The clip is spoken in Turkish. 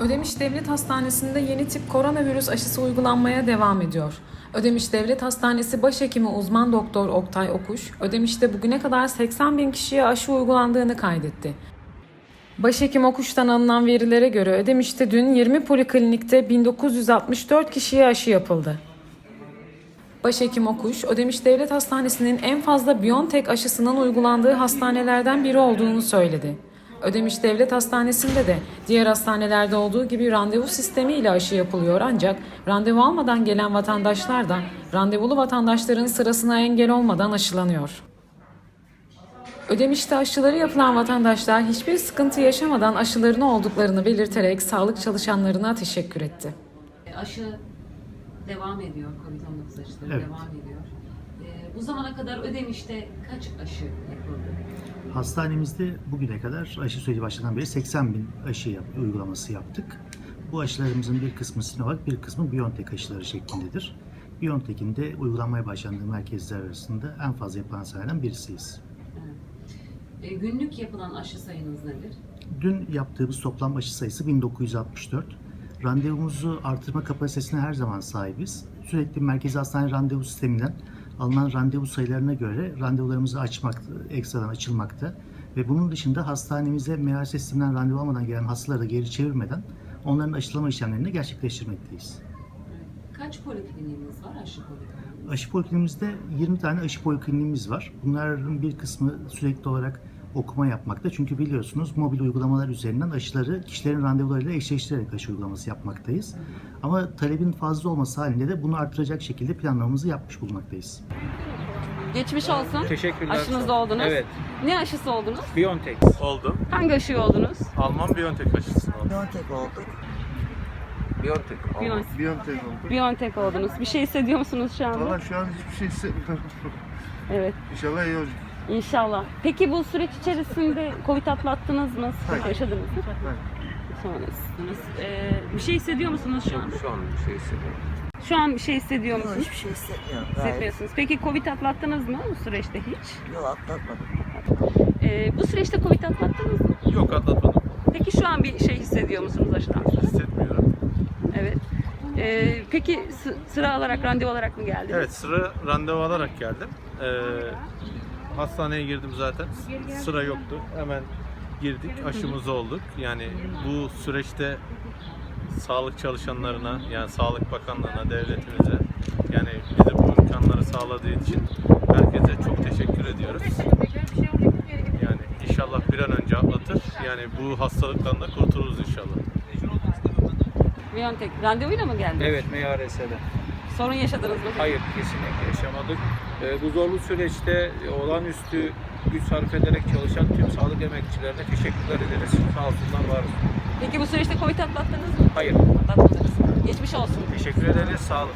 Ödemiş Devlet Hastanesi'nde yeni tip koronavirüs aşısı uygulanmaya devam ediyor. Ödemiş Devlet Hastanesi Başhekimi uzman doktor Oktay Okuş, Ödemiş'te bugüne kadar 80 bin kişiye aşı uygulandığını kaydetti. Başhekim Okuş'tan alınan verilere göre Ödemiş'te dün 20 poliklinikte 1964 kişiye aşı yapıldı. Başhekim Okuş, Ödemiş Devlet Hastanesi'nin en fazla Biontech aşısının uygulandığı hastanelerden biri olduğunu söyledi. Ödemiş Devlet Hastanesi'nde de diğer hastanelerde olduğu gibi randevu sistemiyle aşı yapılıyor ancak randevu almadan gelen vatandaşlar da randevulu vatandaşların sırasına engel olmadan aşılanıyor. Ödemiş'te aşıları yapılan vatandaşlar hiçbir sıkıntı yaşamadan aşılarını olduklarını belirterek sağlık çalışanlarına teşekkür etti. Aşı devam ediyor, Covid-19 aşıları Evet. devam ediyor. Bu zamana kadar Ödemiş'te kaç aşı yapıldı? Hastanemizde bugüne kadar aşı süreci başladan beri 80 bin aşı yap- uygulaması yaptık. Bu aşılarımızın bir kısmı Sinovac, bir kısmı BioNTech aşıları şeklindedir. BioNTech'in de uygulanmaya başlandığı merkezler arasında en fazla yapılan hastanelerden birisiyiz. Ee, günlük yapılan aşı sayınız nedir? Dün yaptığımız toplam aşı sayısı 1964. Randevumuzu artırma kapasitesine her zaman sahibiz. Sürekli merkezi hastane randevu sisteminden alınan randevu sayılarına göre randevularımızı açmak, ekstradan açılmakta. Ve bunun dışında hastanemize MRS sisteminden randevu almadan gelen hastaları da geri çevirmeden onların aşılama işlemlerini gerçekleştirmekteyiz. Kaç polikliniğiniz var aşı polikliniğiniz? Aşı polikliniğimizde 20 tane aşı polikliniğimiz var. Bunların bir kısmı sürekli olarak okuma yapmakta. Çünkü biliyorsunuz mobil uygulamalar üzerinden aşıları kişilerin randevularıyla eşleştirerek aşı uygulaması yapmaktayız. Ama talebin fazla olması halinde de bunu artıracak şekilde planlamamızı yapmış bulunmaktayız. Geçmiş olsun. Teşekkürler. Aşınızda oldunuz. Evet. Ne aşısı oldunuz? Biontech oldum. Hangi aşıyı oldunuz? Alman Biontech aşısını oldum. Biontech olduk. Biontech. Biontech. Biontech olduk. Biontech oldunuz. Bir şey hissediyor musunuz şu anda? Valla şu an hiçbir şey hissetmiyorum. Evet. İnşallah iyi olacak. İnşallah. Peki bu süreç içerisinde Covid atlattınız mı? Sıkıntı Hayır. yaşadınız mı? Hayır. Yaşamadınız. Ee, bir şey hissediyor musunuz şu an? Şu an bir şey hissediyorum. Şu an bir şey hissediyor Yok, musunuz? hiçbir şey hissetmiyorum. Gayet. Hissetmiyorsunuz. Peki Covid atlattınız mı bu süreçte hiç? Yok atlatmadım. Ee, bu süreçte Covid atlattınız mı? Yok atlatmadım. Peki şu an bir şey hissediyor musunuz aşıdan sonra? Hissetmiyorum. Evet. Ee, peki sı- sıra alarak, randevu alarak mı geldiniz? Evet sıra randevu alarak geldim. Ee, hastaneye girdim zaten. Sıra yoktu. Hemen girdik. Aşımızı olduk. Yani bu süreçte sağlık çalışanlarına yani Sağlık Bakanlığı'na, devletimize yani bize bu imkanları sağladığı için herkese çok teşekkür ediyoruz. Yani inşallah bir an önce atlatır. Yani bu hastalıktan da kurtuluruz inşallah. Biontech. Randevuyla mı geldiniz? Evet MYRS'de. Sorun yaşadınız mı? Hayır kesinlikle yaşamadık. Ee, bu zorlu süreçte olağanüstü güç sarf ederek çalışan tüm sağlık emekçilerine teşekkürler ederiz. Sağ olsunlar var olsun. Peki bu süreçte Covid atlattınız mı? Hayır Atlatmadınız. Geçmiş olsun. teşekkür ederiz sağ olun.